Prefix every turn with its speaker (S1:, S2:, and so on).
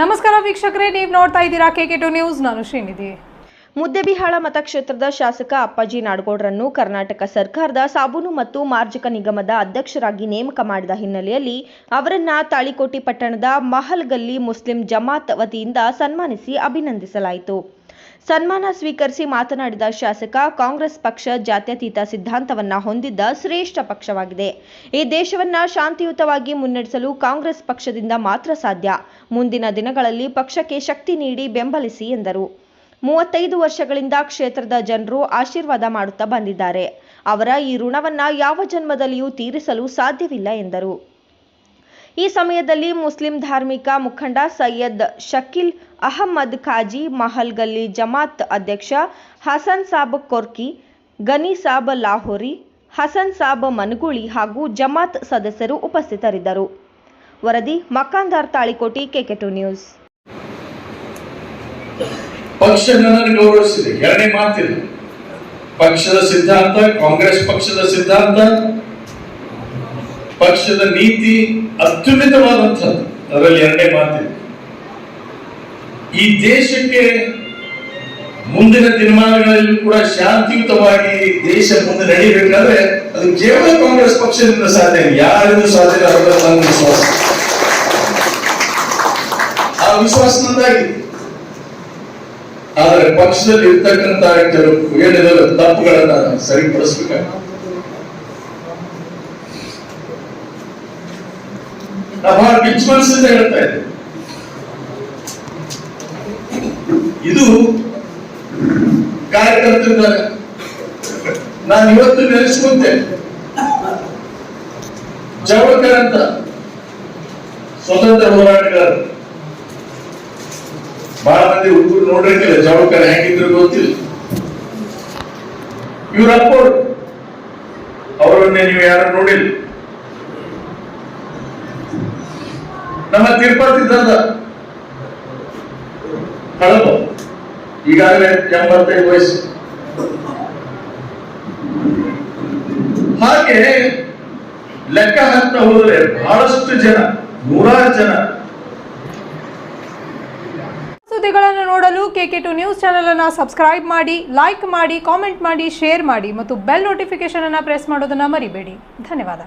S1: ನಮಸ್ಕಾರ ವೀಕ್ಷಕರೇ, ನೀವು ನೋಡ್ತಾ ಇದ್ದೀರಾ ಕೆ ಟು ನ್ಯೂಸ್. ನಾನು ಶ್ರೀನಿಧಿ.
S2: ಮುದ್ದೆಬಿಹಾಳ ಮತಕ್ಷೇತ್ರದ ಶಾಸಕ ಅಪ್ಪಾಜಿ ನಾಡಗೌಡರನ್ನು ಕರ್ನಾಟಕ ಸರ್ಕಾರದ ಸಾಬೂನು ಮತ್ತು ಮಾರ್ಜಕ ನಿಗಮದ ಅಧ್ಯಕ್ಷರಾಗಿ ನೇಮಕ ಮಾಡಿದ ಹಿನ್ನೆಲೆಯಲ್ಲಿ ಅವರನ್ನ ತಾಳಿಕೋಟಿ ಪಟ್ಟಣದ ಮಹಲ್ ಗಲ್ಲಿ ಮುಸ್ಲಿಂ ಜಮಾತ್ ವತಿಯಿಂದ ಸನ್ಮಾನಿಸಿ ಅಭಿನಂದಿಸಲಾಯಿತು. ಸನ್ಮಾನ ಸ್ವೀಕರಿಸಿ ಮಾತನಾಡಿದ ಶಾಸಕ, ಕಾಂಗ್ರೆಸ್ ಪಕ್ಷ ಜಾತ್ಯತೀತ ಸಿದ್ಧಾಂತವನ್ನ ಹೊಂದಿದ್ದ ಶ್ರೇಷ್ಠ ಪಕ್ಷವಾಗಿದೆ. ಈ ದೇಶವನ್ನ ಶಾಂತಿಯುತವಾಗಿ ಮುನ್ನಡೆಸಲು ಕಾಂಗ್ರೆಸ್ ಪಕ್ಷದಿಂದ ಮಾತ್ರ ಸಾಧ್ಯ. ಮುಂದಿನ ದಿನಗಳಲ್ಲಿ ಪಕ್ಷಕ್ಕೆ ಶಕ್ತಿ ನೀಡಿ ಬೆಂಬಲಿಸಿ ಎಂದರು. ಮೂವತ್ತೈದು ವರ್ಷಗಳಿಂದ ಕ್ಷೇತ್ರದ ಜನರು ಆಶೀರ್ವಾದ ಮಾಡುತ್ತಾ ಬಂದಿದ್ದಾರೆ. ಅವರ ಈ ಋಣವನ್ನ ಯಾವ ಜನ್ಮದಲ್ಲಿಯೂ ತೀರಿಸಲು ಸಾಧ್ಯವಿಲ್ಲ ಎಂದರು. ಈ ಸಮಯದಲ್ಲಿ ಮುಸ್ಲಿಂ ಧಾರ್ಮಿಕ ಮುಖಂಡ ಸೈಯದ್ ಶಕೀಲ್ ಅಹಮ್ಮದ್ ಖಾಜಿ ಮಹಲ್ ಗಲ್ಲಿ ಜಮಾತ್ ಅಧ್ಯಕ್ಷ ಹಸನ್ ಸಾಬ್ ಕೊರ್ಕಿ, ಗನಿ ಸಾಬ್ ಲಾಹೋರಿ, ಹಸನ್ ಸಾಬ್ ಮನಗುಳಿ ಹಾಗೂ ಜಮಾತ್ ಸದಸ್ಯರು ಉಪಸ್ಥಿತರಿದ್ದರು. ವರದಿ ಮಕಾಂದಾರ್ ತಾಳಿಕೋಟಿ, ಕೆಕೆಟು ನ್ಯೂಸ್.
S3: ಪಕ್ಷ ನನ್ನನ್ನು ಗೌರವಿಸಿದೆ. ಎರಡನೇ ಮಾತಿಲ್ಲ ಪಕ್ಷದ ಸಿದ್ಧಾಂತ, ಕಾಂಗ್ರೆಸ್ ಪಕ್ಷದ ಸಿದ್ಧಾಂತ, ಪಕ್ಷದ ನೀತಿ ಅತ್ಯುನ್ನತವಾದಂಥದ್ದು ಅದರಲ್ಲಿ ಎರಡನೇ ಮಾತಿದೆ. ಈ ದೇಶಕ್ಕೆ ಮುಂದಿನ ದಿನಮಾನಗಳಲ್ಲಿ ಕೂಡ ಶಾಂತಿಯುತವಾಗಿ ದೇಶ ಮುಂದೆ ನಡೀಬೇಕಾದ್ರೆ ಅದು ಕೇವಲ ಕಾಂಗ್ರೆಸ್ ಪಕ್ಷದಿಂದ ಸಾಧ್ಯ ಯಾರಿಗೂ ಸಾಧ್ಯ ನನ್ನ ವಿಶ್ವಾಸ. ಆ ವಿಶ್ವಾಸ ನಂದಾಗಿದೆ ಆದರೆ ಪಕ್ಷದಲ್ಲಿ ಇರ್ತಕ್ಕಂತ ಕೆಲವು ಏನಿದೆ ತಪ್ಪುಗಳನ್ನ ಸರಿಪಡಿಸ್ಬೇಕಾಗ್ತದೆ ಬಹಳ ಬಿಚ್ಚ ಅಂತ ಹೇಳ್ತಾ ಇದ್ದೆ. ಇದು ಕಾರ್ಯಕರ್ತರಿದ್ದಾರೆ ನಾನು ಇವತ್ತು ನೆನೆಸ್ಕೊಂತೆ. ಜವಳ್ಕರ್ ಅಂತ ಸ್ವತಂತ್ರ ಹೋರಾಟಗಾರ. ಬಹಳ ಮಂದಿ ಹುಡುಗರು ನೋಡಿರ್ತಿಲ್ಲ ಜವಳ್ಕರ್ ಹೆಂಗಿದ್ರು ಗೊತ್ತಿಲ್ಲ. ಇವ್ರ ಅಪ್ಪ ಅವರನ್ನೇ ನೀವು ಯಾರು ನೋಡಿಲ್ಲ. ನಮ್ಮ ತಿರುಪತಿ ದಂದ ಕಳಪ ಈಗಾಗಲೇ ಎಂಬತ್ತೈದು ವಯಸ್ಸು. ಹಾಗೆ ಲೆಕ್ಕ ಹಾಕ್ತಾ ಹೋದರೆ ಬಹಳಷ್ಟು ಜನ, ನೂರಾರು ಜನ.
S1: ಸುದ್ದಿಗಳನ್ನು ನೋಡಲು ಕೆ ಟು ನ್ಯೂಸ್ ಚಾನೆಲ್ ಅನ್ನು ಸಬ್ಸ್ಕ್ರೈಬ್ ಮಾಡಿ ಲೈಕ್ ಮಾಡಿ ಕಾಮೆಂಟ್ ಮಾಡಿ ಶೇರ್ ಮಾಡಿ ಮತ್ತು ಬೆಲ್ ನೋಟಿಫಿಕೇಶನ್ ಅನ್ನು ಪ್ರೆಸ್ ಮಾಡೋದನ್ನ ಮರಿಬೇಡಿ. ಧನ್ಯವಾದ.